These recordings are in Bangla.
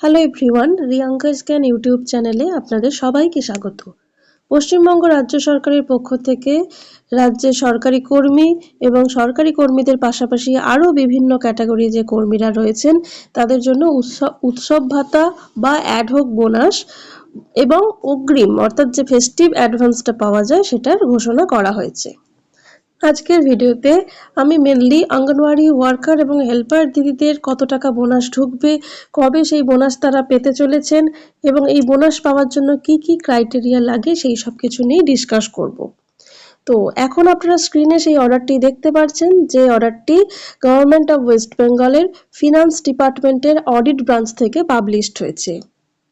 Hello everyone Riyanka scan YouTube চ্যানেলে আপনাদের সবাইকে স্বাগত। পশ্চিমবঙ্গ রাজ্য সরকারের পক্ষ থেকে রাজ্যের সরকারি কর্মী এবং সরকারি কর্মীদের পাশাপাশি আরও বিভিন্ন ক্যাটাগরি যে কর্মীরা রয়েছেন, তাদের জন্য উৎসব উৎসব ভাতা বা অ্যাডহক বোনাস এবং অগ্রিম, অর্থাৎ যে ফেস্টিভ অ্যাডভান্সটা পাওয়া যায় সেটার ঘোষণা করা হয়েছে। আজকের ভিডিওতে আমি মেনলি অঙ্গনওয়াড়ি ওয়ার্কার এবং হেল্পার দিদিদের কত টাকা বোনাস ঢুকবে, কবে সেই বোনাস তারা পেতে চলেছেন এবং এই বোনাস পাওয়ার জন্য কি কি ক্রাইটেরিয়া লাগে সেই সব কিছু নিয়ে ডিসকাস করব। তো এখন আপনারা স্ক্রিনে সেই অর্ডারটি দেখতে পাচ্ছেন যে অর্ডারটি গভর্নমেন্ট অফ ওয়েস্ট বেঙ্গলের ফিনান্স ডিপার্টমেন্টের অডিট ব্রাঞ্চ থেকে পাবলিশড হয়েছে।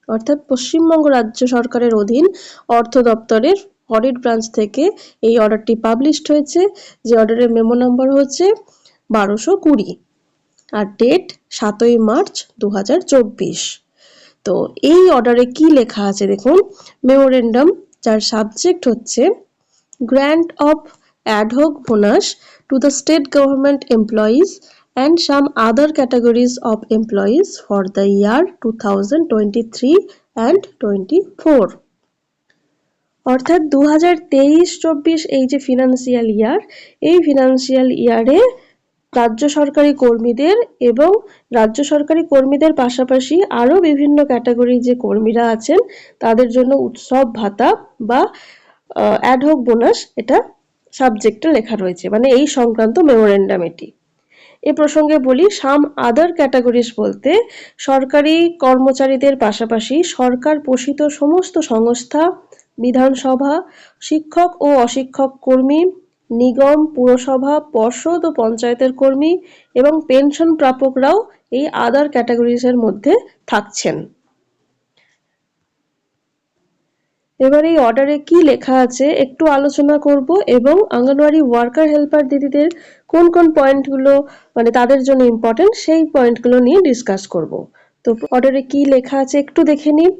অর্থাৎ পশ্চিমবঙ্গ রাজ্য সরকারের অধীন অর্থ দপ্তরের অডিট ব্রাঞ্চ থেকে এই অর্ডারটি পাবলিশড হয়েছে। যে অর্ডারের মেমো নাম্বার হচ্ছে বারোশো কুড়ি আর ডেট সাতই মার্চ দু হাজার চব্বিশ। তো এই অর্ডারে কি লেখা আছে দেখুন? মেমোরেন্ডাম যার সাবজেক্ট হচ্ছে grand of ad hoc bonus to the state government employees and some other and some other categories of employees for the year 2023 and 24 অর্থাৎ দু হাজার তেইশ চব্বিশ এই যে ফিনান্সিয়াল ইয়ার এই ফিনান্সিয়াল ইয়ারে রাজ্য সরকারি কর্মীদের এবং রাজ্য সরকারি কর্মীদের পাশাপাশি আরও বিভিন্ন ক্যাটাগরির যে কর্মীরা আছেন, তাদের জন্য উৎসব, ভাতা বা অ্যাডহক বোনাস এটা সাবজেক্টে লেখা রয়েছে। মানে এই সংক্রান্ত মেমোরেন্ডাম এটি। এ প্রসঙ্গে বলি সাম আদার ক্যাটাগরিজ বলতে সরকারি কর্মচারীদের পাশাপাশি সরকার পোষিত সমস্ত সংস্থা বিধানসভা শিক্ষক ও অশিক্ষক কর্মী, নিগম, পুরসভা, পর্ষদ ও পঞ্চায়েতের কর্মী এবং পেনশন প্রাপকরাও এই আদার ক্যাটাগরিজের মধ্যে থাকছেন। এবার এই অর্ডারে কি লেখা আছে একটু আলোচনা করব এবং অঙ্গনওয়াড়ি ওয়ার্কার হেল্পার দিদিদের কোন কোন পয়েন্টগুলো মানে তাদের জন্য ইম্পর্টেন্ট সেই পয়েন্টগুলো নিয়ে ডিসকাস করব। তো অর্ডারে কি লেখা আছে একটু দেখে নিন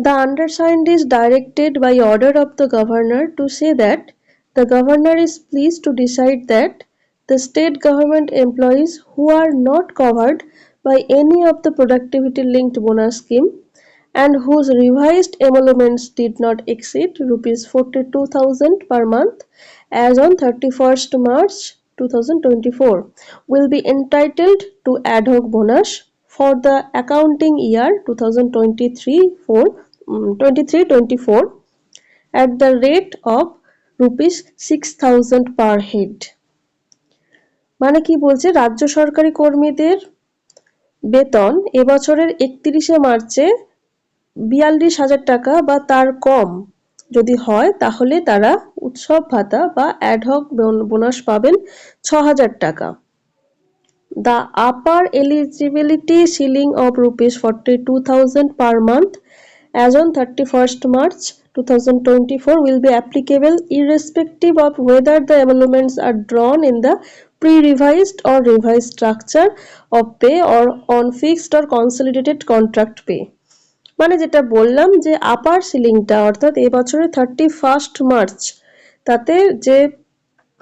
The undersigned is directed by order of the governor to say that the governor is pleased to decide that the state government employees who are not covered by any of the productivity linked bonus scheme and whose revised emoluments did not exceed rupees 42000 per month as on 31st March 2024 will be entitled to ad hoc bonus for the accounting year 2023 4 twenty three twenty four at the rate of rupees six thousand per head মানে কি বলছে? রাজ্য সরকারি কর্মীদের বেতন এবছরের একত্রিশে মার্চে বিয়াল্লিশ হাজার টাকা বা তার কম যদি হয়, তাহলে তারা উৎসব ভাতা বা অ্যাডহক বোনাস পাবেন ছ হাজার টাকা। The upper eligibility ceiling of rupees forty two thousand per month as on 31st March 2024 will be applicable irrespective of whether the emoluments are drawn in the pre-revised or revised structure of pay or on fixed or consolidated contract pay মানে যেটা বললাম যে আপার সিলিংটা অর্থাৎ এবছরের থার্টি ফার্স্ট মার্চ তাতে যে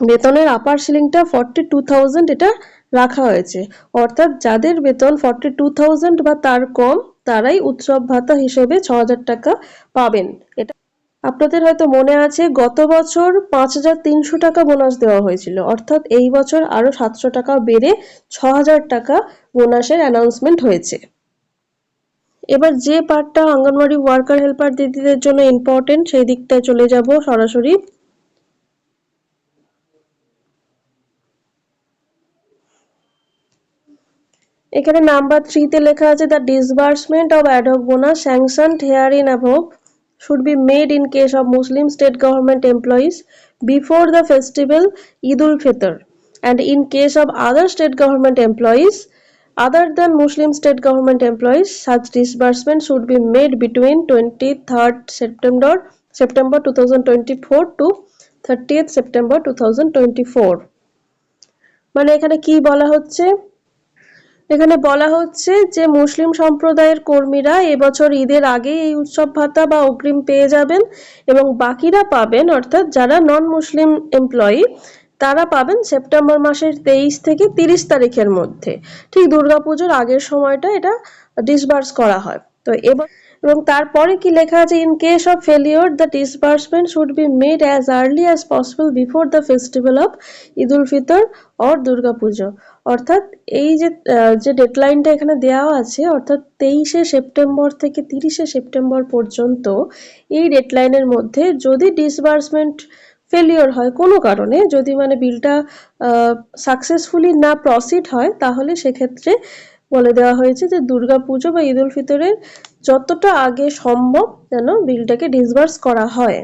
বেতনের আপার সিলিংটা ফর্টি টু থাউজেন্ড এটা রাখা হয়েছে অর্থাৎ যাদের বেতন ফর্টি টু থাউজেন্ড বা তার কম তারাই উৎসব ভাতা হিসেবে ছ হাজার টাকা পাবেন। এটা আপনাদের হয়তো মনে আছে, গত বছর পাঁচ হাজার তিনশো টাকা বোনাস দেওয়া হয়েছিল। অর্থাৎ এই বছর আরও সাতশো টাকা বেড়ে ছ হাজার টাকা বোনাসের অ্যানাউন্সমেন্ট হয়েছে। এবার যে পার্টটা অঙ্গনওয়াড়ি ওয়ার্কার হেল্পার দিদিদের জন্য ইম্পর্টেন্ট সেই দিকটায় চলে যাব সরাসরি। এখানে নাম্বার থ্রিতে লেখা আছে the disbursement of ad hoc bonus sanction herein above should be made in case of Muslim state government employees before the festival Eid ul Fitr and in case of other state government employees other than Muslim state government employees such disbursement should be made between twenty third September September two thousand twenty four to thirtieth September two thousand twenty four মানে এখানে কি বলা হচ্ছে? এখানে বলা হচ্ছে যে মুসলিম সম্প্রদায়ের কর্মীরা এবছর ঈদের আগে এই উৎসব ভাতা বা অগ্রিম পেয়ে যাবেন এবং বাকিরা পাবেন, অর্থাৎ যারা নন মুসলিম এমপ্লয়ি তারা পাবেন সেপ্টেম্বর মাসের তেইশ থেকে তিরিশ তারিখের মধ্যে। ঠিক দুর্গাপুজোর আগের সময়টা এটা ডিসবার্স করা হয়। তো এবার এবং তারপরে কি লেখা আছে in case of failure the disbursement should be made as early as possible before the festival of Eid ul Fitr or Durga Puja অর্থাৎ এই যে যে ডেডলাইনটা এখানে দেওয়া আছে, অর্থাৎ তেইশে সেপ্টেম্বর থেকে তিরিশে সেপ্টেম্বর পর্যন্ত এই ডেডলাইনের মধ্যে যদি ডিসবার্সমেন্ট ফেলিওর হয় কোনো কারণে, যদি মানে বিলটা সাকসেসফুলি না প্রসিড হয়, তাহলে সেক্ষেত্রে বলে দেওয়া হয়েছে যে দুর্গা পুজো বা ঈদ উল ফিতরের যতটা আগে সম্ভব যেন বিলটাকে ডিসবার্স করা হয়।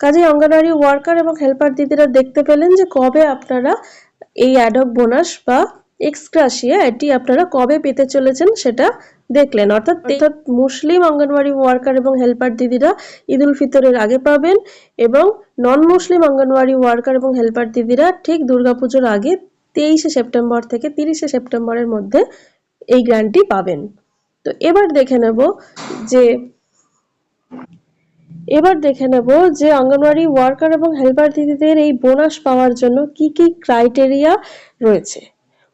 কাজে অঙ্গনওয়াড়ি ওয়ার্কার এবং হেল্পার দিদিরা দেখতে পেলেন যে কবে আপনারা এই অ্যাডক বোনাস বা এক্সক্রাশিয়া এটি আপনারা কবে পেতে চলেছেন সেটা দেখলেন। অর্থাৎ অর্থাৎ মুসলিম অঙ্গনওয়াড়ি ওয়ার্কার এবং হেল্পার দিদিরা ঈদ উল ফিতরের আগে পাবেন এবং নন মুসলিম অঙ্গনওয়াড়ি ওয়ার্কার এবং হেল্পার দিদিরা ঠিক দুর্গাপুজোর আগে তেইশে সেপ্টেম্বর থেকে তিরিশে সেপ্টেম্বরের মধ্যে এই গ্র্যান্টটি পাবেন। তো এবার দেখে নেব যে, এবার দেখে নেব যে অঙ্গনওয়াড়ি ওয়ার্কার এবং হেল্পার দিদিদের এই বোনাস পাওয়ার জন্য কি কি ক্রাইটেরিয়া রয়েছে।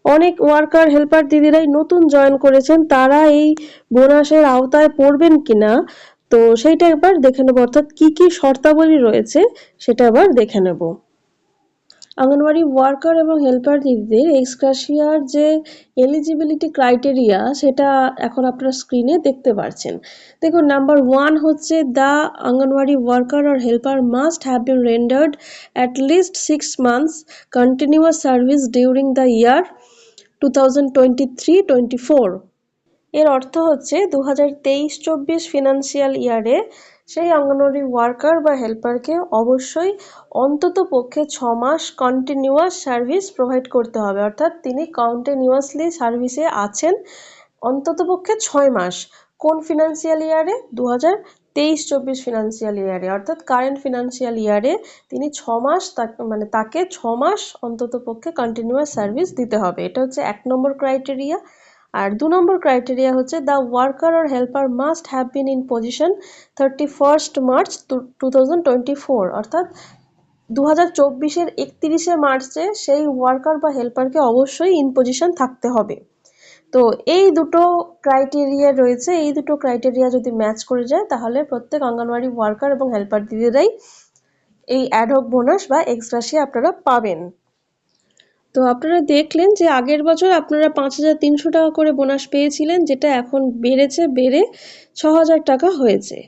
অনেক ওয়ার্কার, হেল্পার দিদিরাই নতুন জয়েন করেছেন, তারা এই বোনাসের আওতায় পড়বেন কিনা? তো সেইটা একবার দেখে নেব, অর্থাৎ কি কি শর্তাবলী রয়েছে সেটা এবার দেখে নেব। অঙ্গনওয়াড়ি ওয়ার্কার এবং হেল্পার দিদিদের এক্সক্রাশিয়ার যে এলিজিবিলিটি ক্রাইটেরিয়া, সেটা এখন আপনারা স্ক্রিনে দেখতে পাচ্ছেন দেখুন, নাম্বার ওয়ান হচ্ছে, the anganwadi worker R helper must have been rendered at least six months continuous service during the year two thousand twenty three twenty four. এর অর্থ হচ্ছে দু হাজার তেইশ চব্বিশ ফিনান্সিয়াল ইয়ারে সেই অঙ্গনওয়াড়ি ওয়ার্কার বা হেল্পারকে অবশ্যই অন্তত পক্ষে ছ মাস কন্টিনিউয়াস সার্ভিস প্রোভাইড করতে হবে। অর্থাৎ তিনি কন্টিনিউয়াসলি সার্ভিসে আছেন অন্তত পক্ষে ছয় মাস। কোন ফিনান্সিয়াল ইয়ারে দু হাজার তেইশ চব্বিশ ফিনান্সিয়াল ইয়ারে অর্থাৎ কারেন্ট ফিনান্সিয়াল ইয়ারে তিনি ছ মাস মানে তাকে ছ মাস অন্তত পক্ষে কন্টিনিউয়াস সার্ভিস দিতে হবে। এটা হচ্ছে এক নম্বর ক্রাইটেরিয়া আর দু নম্বর ক্রাইটেরিয়া হচ্ছে the worker or helper must have been in position thirty first March two thousand twenty four অর্থাৎ দু হাজার চব্বিশের একত্রিশে মার্চে সেই ওয়ার্কার বা হেল্পারকে অবশ্যই ইন পজিশন থাকতে হবে। তো এই দুটো ক্রাইটেরিয়া রয়েছে, এই দুটো ক্রাইটেরিয়া যদি ম্যাচ করে যায়, তাহলে প্রত্যেক অঙ্গনওয়াড়ি ওয়ার্কার এবং হেল্পার দিদিরাই এই অ্যাডহক বোনাস বা এক্সট্রাশিয়া আপনারা পাবেন। তো আপনারা দেখলেন যে আগের বছর আপনারা পাঁচ হাজার তিনশো টাকা করে বোনাস পেয়েছিলেন, যেটা এখন বেড়েছে, বেড়ে ছ হাজার টাকা হয়েছে।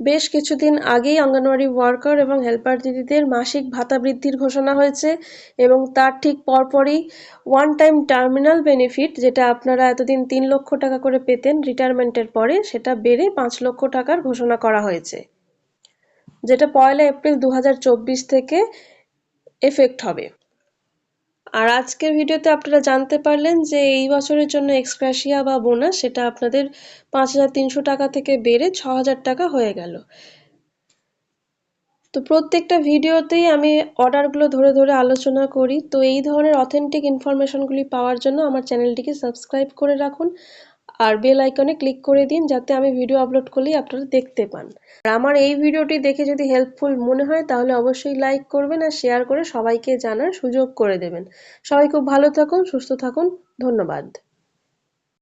বেশ কিছুদিন আগেই অঙ্গনওয়াড়ি ওয়ার্কার এবং হেল্পার দিদিদের মাসিক ভাতা বৃদ্ধির ঘোষণা হয়েছে এবং তার ঠিক পরপরই ওয়ান টাইম টার্মিনাল বেনিফিট যেটা আপনারা এতদিন তিন লক্ষ টাকা করে পেতেন রিটায়ারমেন্টের পরে, সেটা বেড়ে পাঁচ লক্ষ টাকার ঘোষণা করা হয়েছে। যেটা পয়লা এপ্রিল দু হাজার চব্বিশ থেকে এফেক্ট হবে। আর আজকের ভিডিওতে আপনারা জানতে পারলেন যে এই বছরের জন্য এক্সক্রাশিয়া বা বোনাস, সেটা আপনাদের পাঁচ হাজার তিনশো টাকা থেকে বেড়ে ছ টাকা হয়ে গেল। তো প্রত্যেকটা ভিডিওতেই আমি অর্ডারগুলো ধরে ধরে আলোচনা করি। তো এই ধরনের অথেন্টিক ইনফরমেশনগুলি পাওয়ার জন্য আমার চ্যানেলটিকে সাবস্ক্রাইব করে রাখুন। আর বেল আইকনে ক্লিক করে দিন যাতে আমি ভিডিও আপলোড করলেই আপনারা দেখতে পান। আর আমার এই ভিডিওটি দেখে যদি হেল্পফুল মনে হয় তাহলে অবশ্যই লাইক করবেন আর শেয়ার করে সবাইকে জানার সুযোগ করে দেবেন। সবাই খুব ভালো থাকুন, সুস্থ থাকুন, ধন্যবাদ।